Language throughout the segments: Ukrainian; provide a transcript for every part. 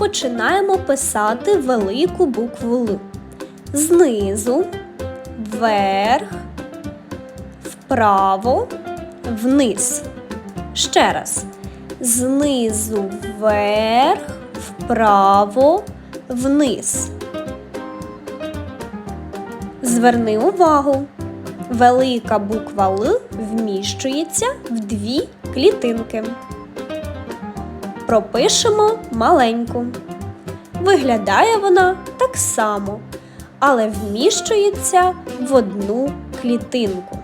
починаємо писати велику букву Л. Знизу, вверх, вправо, вниз. Ще раз. Знизу вверх, вправо, вниз. Зверни увагу. Велика буква Л вміщується в дві клітинки. Пропишемо маленьку. Виглядає вона так само, але вміщується в одну клітинку.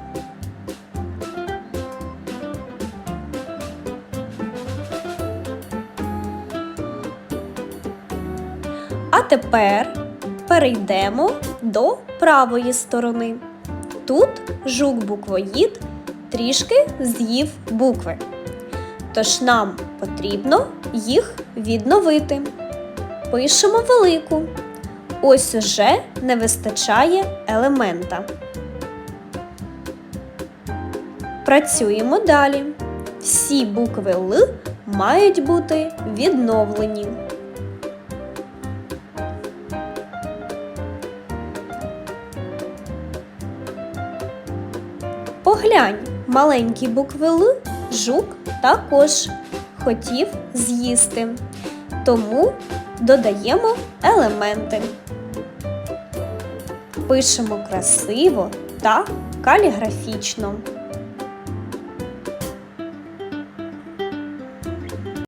А тепер перейдемо до правої сторони. Тут жук-буквоїд трішки з'їв букви. Тож нам потрібно їх відновити. Пишемо велику. Ось уже не вистачає елемента. Працюємо далі. Всі букви Л мають бути відновлені. Поглянь, маленькі букви Л жук також хотів з'їсти. Тому додаємо елементи. Пишемо красиво та каліграфічно.